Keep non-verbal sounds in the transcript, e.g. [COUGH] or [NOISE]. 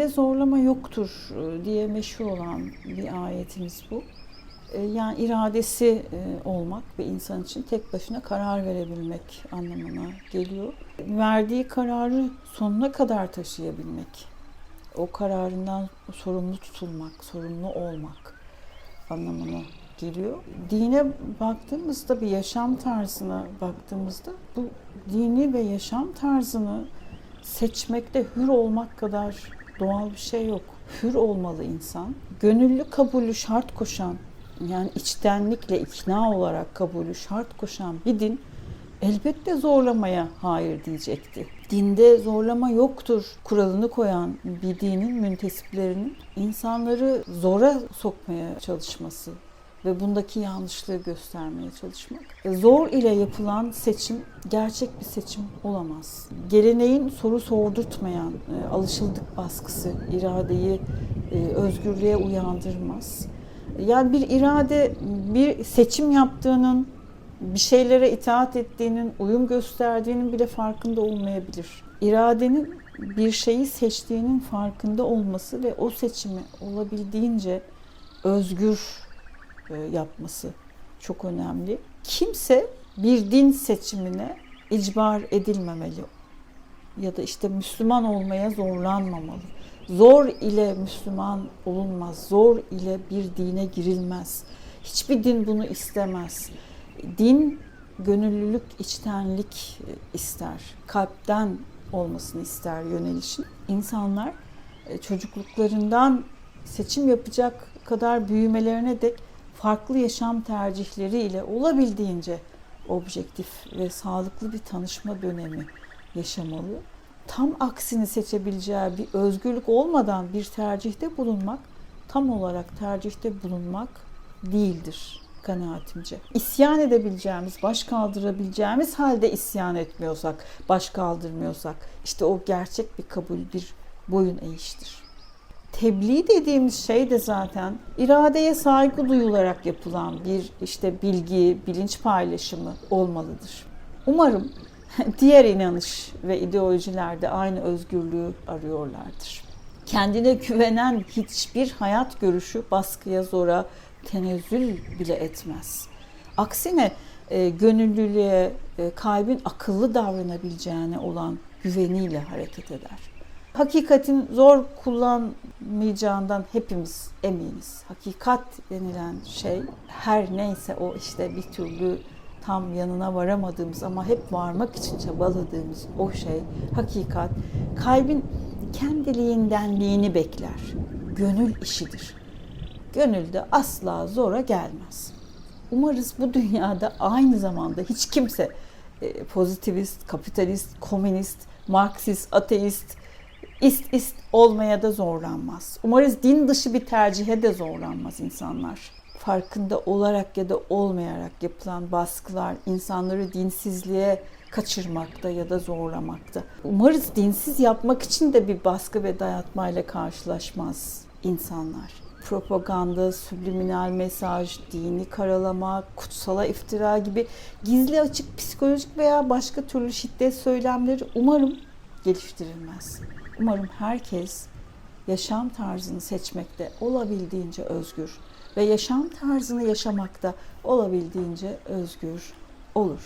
Dinde zorlama yoktur e, diye meşhur olan bir ayetimiz bu. E, Yani iradesi e, olmak ve insan için tek başına karar verebilmek anlamına geliyor. Verdiği kararı sonuna kadar taşıyabilmek. O kararından sorumlu tutulmak, sorumlu olmak anlamına geliyor. Dine baktığımızda bir yaşam tarzına baktığımızda bu dini ve yaşam tarzını seçmekte hür olmak kadar doğal bir şey yok. Hür olmalı insan. Gönüllü kabulü şart koşan yani içtenlikle ikna olarak kabulü şart koşan bir din elbette zorlamaya hayır diyecekti. Dinde zorlama yoktur kuralını koyan bir dinin müntesiplerinin insanları zora sokmaya çalışması ve bundaki yanlışlığı göstermeye çalışmak. E, Zor ile yapılan seçim gerçek bir seçim olamaz. Geleneğin soru sordurtmayan e, alışıldık baskısı iradeyi e, özgürlüğe uyandırmaz. Yani bir irade bir seçim yaptığının bir şeylere itaat ettiğinin, uyum gösterdiğinin bile farkında olmayabilir. İradenin bir şeyi seçtiğinin farkında olması ve o seçimi olabildiğince özgür yapması çok önemli. Kimse bir din seçimine icbar edilmemeli ya da işte Müslüman olmaya zorlanmamalı. Zor ile Müslüman olunmaz. Zor ile bir dine girilmez. Hiçbir din bunu istemez. Din gönüllülük, içtenlik e, ister. Kalpten olmasını ister yönelişin. İnsanlar e, çocukluklarından seçim yapacak kadar büyümelerine dek farklı yaşam tercihleriyle olabildiğince objektif ve sağlıklı bir tanışma dönemi yaşamalı. Tam aksini seçebileceği bir özgürlük olmadan bir tercihte bulunmak tam olarak tercihte bulunmak değildir kanaatimce. İsyan edebileceğimiz, baş kaldırabileceğimiz halde isyan etmiyorsak, baş kaldırmıyorsak işte o gerçek bir kabul, bir boyun eğiştir. Tebliğ dediğimiz şey de zaten iradeye saygı duyularak yapılan bir işte bilgi, bilinç paylaşımı olmalıdır. Umarım [LAUGHS] diğer inanış ve ideolojilerde aynı özgürlüğü arıyorlardır. Kendine güvenen hiçbir hayat görüşü baskıya, zora, tenezzül bile etmez. Aksine e, gönüllülüğe, e, kalbin akıllı davranabileceğine olan güveniyle hareket eder. Hakikatin zor kullanmayacağından hepimiz eminiz. Hakikat denilen şey her neyse o işte bir türlü tam yanına varamadığımız ama hep varmak için çabaladığımız o şey hakikat kalbin kendiliğindenliğini bekler. Gönül işidir. Gönül de asla zora gelmez. Umarız bu dünyada aynı zamanda hiç kimse e, pozitivist, kapitalist, komünist, marksist, ateist, ist ist olmaya da zorlanmaz. Umarız din dışı bir tercihe de zorlanmaz insanlar. Farkında olarak ya da olmayarak yapılan baskılar insanları dinsizliğe kaçırmakta ya da zorlamakta. Umarız dinsiz yapmak için de bir baskı ve dayatmayla karşılaşmaz insanlar. Propaganda, subliminal mesaj, dini karalama, kutsala iftira gibi gizli açık psikolojik veya başka türlü şiddet söylemleri umarım geliştirilmez. Umarım herkes yaşam tarzını seçmekte olabildiğince özgür ve yaşam tarzını yaşamakta olabildiğince özgür olur.